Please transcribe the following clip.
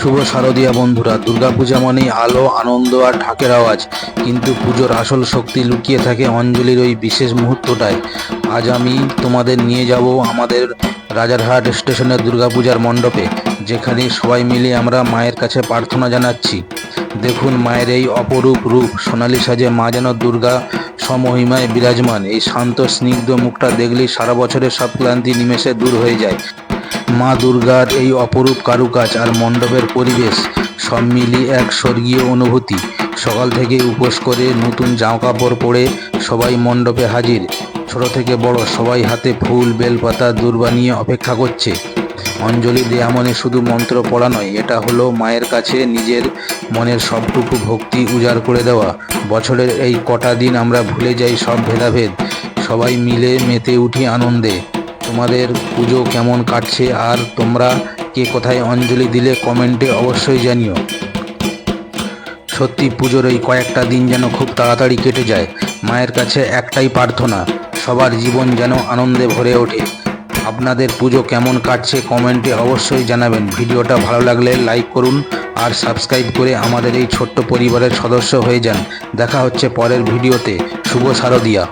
শুভ শারদীয়া বন্ধুরা, দুর্গাপূজা মানেই আলো, আনন্দ আর ঢাকের আওয়াজ। কিন্তু পুজোর আসল শক্তি লুকিয়ে থাকে অঞ্জলির ওই বিশেষ মুহূর্তটায়। আজ আমি তোমাদের নিয়ে যাব আমাদের রাজারহাট স্টেশনের দুর্গাপূজার মণ্ডপে, যেখানে সবাই মিলে আমরা মায়ের কাছে প্রার্থনা জানাচ্ছি। দেখুন মায়ের এই অপরূপ রূপ, সোনালী সাজে মা যেন দুর্গা সমহিমায় বিরাজমান। এই শান্ত, স্নিগ্ধ মুখটা দেখলেই সারা বছরের সব ক্লান্তি নিমেষে দূর হয়ে যায়। মা দুর্গার এই অপরূপ কারুকাজ আর মণ্ডপের পরিবেশ সব মিলিয়ে এক স্বর্গীয় অনুভূতি। সকাল থেকে উপোস করে নতুন জামা কাপড় পরে সবাই মণ্ডপে হাজির। ছোট থেকে বড় সবাই হাতে ফুল, বেলপাতা, দূর্বা নিয়ে অপেক্ষা করছে। অঞ্জলি দেয়া মনে শুধু মন্ত্র পড়া নয়, এটা হলো মায়ের কাছে নিজের মনের সবটুকু ভক্তি উজাড় করে দেওয়া। বছরের এই কটা দিন আমরা ভুলে যাই সব ভেদাভেদ। সবাই মিলে মেতে উঠি আনন্দে। তোমাদের পুজো কেমন কাটছে আর তোমরা কে কোথায় অঞ্জলি দিলে কমেন্টে অবশ্যই জানিও। সত্যি পুজোর এই কয়েকটা দিন যেন খুব তাড়াতাড়ি কেটে যায়। মায়ের কাছে একটাই প্রার্থনা, সবার জীবন যেন আনন্দে ভরে ওঠে। আপনাদের পুজো কেমন কাটছে কমেন্টে অবশ্যই জানাবেন। ভিডিওটা ভালো লাগলে লাইক করুন আর সাবস্ক্রাইব করে আমাদের এই ছোট্ট পরিবারের সদস্য হয়ে যান। দেখা হচ্ছে পরের ভিডিওতে। শুভ শারদিয়া।